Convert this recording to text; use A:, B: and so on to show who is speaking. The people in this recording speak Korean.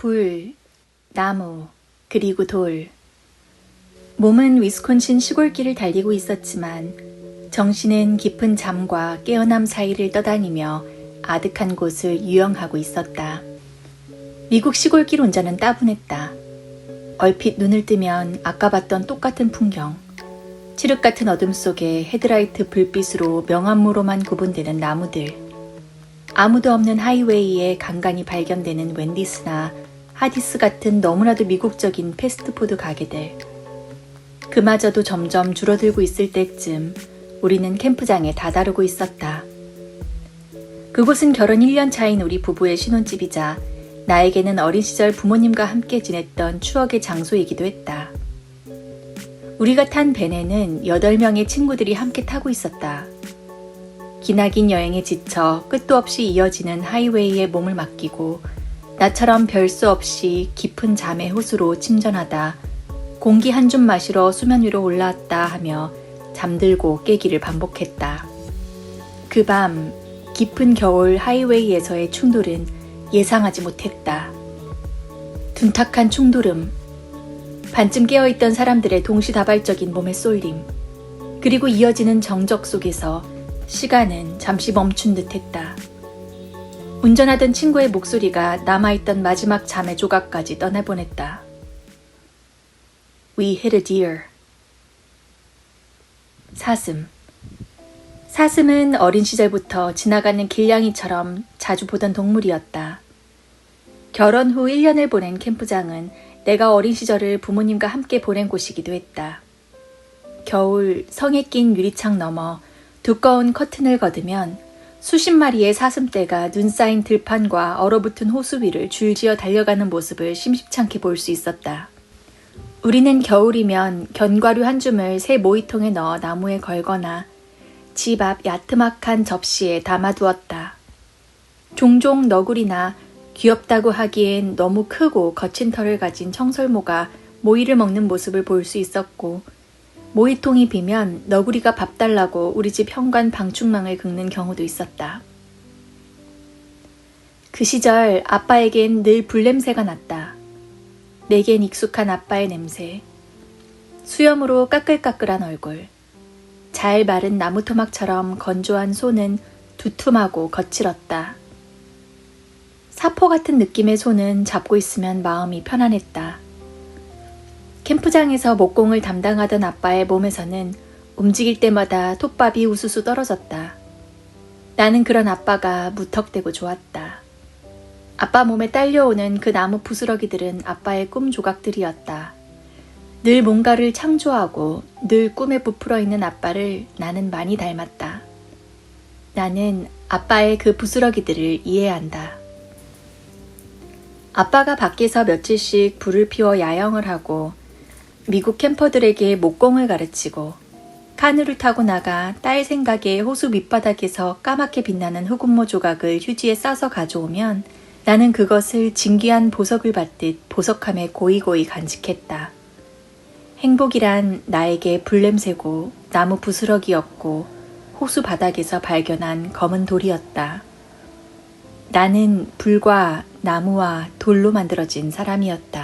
A: 불, 나무, 그리고 돌. 몸은 위스콘신 시골길을 달리고 있었지만 정신은 깊은 잠과 깨어남 사이를 떠다니며 아득한 곳을 유영하고 있었다. 미국 시골길 운전은 따분했다. 얼핏 눈을 뜨면 아까 봤던 똑같은 풍경. 칠흑 같은 어둠 속에 헤드라이트 불빛으로 명암무로만 구분되는 나무들. 아무도 없는 하이웨이에 간간히 발견되는 웬디스나 하디스 같은 너무나도 미국적인 패스트푸드 가게들. 그마저도 점점 줄어들고 있을 때쯤 우리는 캠프장에 다다르고 있었다. 그곳은 결혼 1년 차인 우리 부부의 신혼집이자 나에게는 어린 시절 부모님과 함께 지냈던 추억의 장소이기도 했다. 우리가 탄 벤에는 8명의 친구들이 함께 타고 있었다. 기나긴 여행에 지쳐 끝도 없이 이어지는 하이웨이에 몸을 맡기고 나처럼 별수 없이 깊은 잠의 호수로 침전하다 공기 한 줌 마시러 수면 위로 올라왔다 하며 잠들고 깨기를 반복했다. 그 밤 깊은 겨울 하이웨이에서의 충돌은 예상하지 못했다. 둔탁한 충돌음, 반쯤 깨어있던 사람들의 동시다발적인 몸의 쏠림, 그리고 이어지는 정적 속에서 시간은 잠시 멈춘 듯 했다. 운전하던 친구의 목소리가 남아있던 마지막 잠의 조각까지 떠나보냈다. We hit a deer. 사슴. 사슴은 어린 시절부터 지나가는 길냥이처럼 자주 보던 동물이었다. 결혼 후 1년을 보낸 캠프장은 내가 어린 시절을 부모님과 함께 보낸 곳이기도 했다. 겨울 성에 낀 유리창 너머 두꺼운 커튼을 걷으면 수십 마리의 사슴떼가 눈 쌓인 들판과 얼어붙은 호수 위를 줄지어 달려가는 모습을 심심찮게 볼 수 있었다. 우리는 겨울이면 견과류 한 줌을 새 모이통에 넣어 나무에 걸거나 집 앞 야트막한 접시에 담아두었다. 종종 너구리나 귀엽다고 하기엔 너무 크고 거친 털을 가진 청설모가 모이를 먹는 모습을 볼 수 있었고 모이통이 비면 너구리가 밥 달라고 우리 집 현관 방충망을 긁는 경우도 있었다. 그 시절 아빠에겐 늘 불냄새가 났다. 내겐 익숙한 아빠의 냄새. 수염으로 까끌까끌한 얼굴. 잘 마른 나무 토막처럼 건조한 손은 두툼하고 거칠었다. 사포 같은 느낌의 손은 잡고 있으면 마음이 편안했다. 캠프장에서 목공을 담당하던 아빠의 몸에서는 움직일 때마다 톱밥이 우수수 떨어졌다. 나는 그런 아빠가 무턱대고 좋았다. 아빠 몸에 딸려오는 그 나무 부스러기들은 아빠의 꿈 조각들이었다. 늘 뭔가를 창조하고 늘 꿈에 부풀어 있는 아빠를 나는 많이 닮았다. 나는 아빠의 그 부스러기들을 이해한다. 아빠가 밖에서 며칠씩 불을 피워 야영을 하고 미국 캠퍼들에게 목공을 가르치고 카누를 타고 나가 딸 생각에 호수 밑바닥에서 까맣게 빛나는 흑운모 조각을 휴지에 싸서 가져오면 나는 그것을 진귀한 보석을 받듯 보석함에 고이고이 간직했다. 행복이란 나에게 불냄새고 나무 부스러기였고 호수 바닥에서 발견한 검은 돌이었다. 나는 불과 나무와 돌로 만들어진 사람이었다.